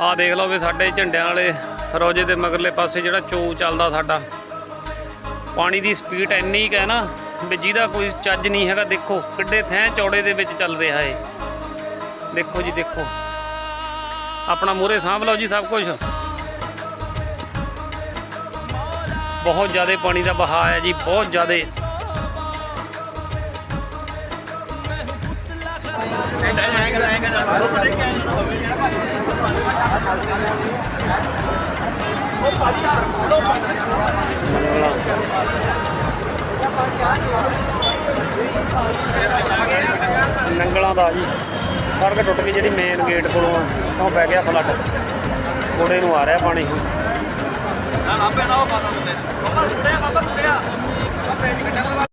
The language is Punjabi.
ਆਹ ਦੇਖ ਲਓ ਵੀ ਸਾਡੇ ਝੰਡਿਆਂ ਵਾਲੇ ਰੋਜੇ ਦੇ ਮਗਰਲੇ ਪਾਸੇ ਜਿਹੜਾ ਚੋ ਚੱਲਦਾ ਸਾਡਾ। ਪਾਣੀ ਦੀ ਸਪੀਡ ਇੰਨੀ ਕੁ ਹੈ ਨਾ ਵੀ ਜਿਹਦਾ ਕੋਈ ਚੱਜ ਨਹੀਂ ਹੈਗਾ। ਦੇਖੋ ਕਿੱਡੇ ਥੈਂ ਚੌੜੇ ਦੇ ਵਿੱਚ ਚੱਲ ਰਿਹਾ ਏ ਦੇਖੋ ਜੀ, ਦੇਖੋ। ਆਪਣਾ ਮੂਹਰੇ ਸਾਂਭ ਲਓ ਜੀ ਸਭ ਕੁਝ ਬਹੁਤ ਜ਼ਿਆਦਾ ਪਾਣੀ ਦਾ ਬਹਾਅ ਹੈ ਜੀ, ਬਹੁਤ ਜ਼ਿਆਦਾ। ਨੰਗਲਾਂ ਦਾ ਜੀ। ਸੜਕ ਟੁੱਟ ਗਈ ਜਿਹੜੀ ਮੇਨ ਗੇਟ ਕੋਲੋਂ ਆ। ਉਹ ਪੈ ਗਿਆ ਫਲੱਡ ਕੋੜੇ ਨੂੰ ਆ ਰਿਹਾ ਪਾਣੀ। ਆਪੇ ਨਾ ਉਹ ਪਾਤਾ ਹੁੰਦੇ ਉਹ ਟੁੱਟਿਆ, ਬਾਬਾ ਟੁੱਟਿਆ।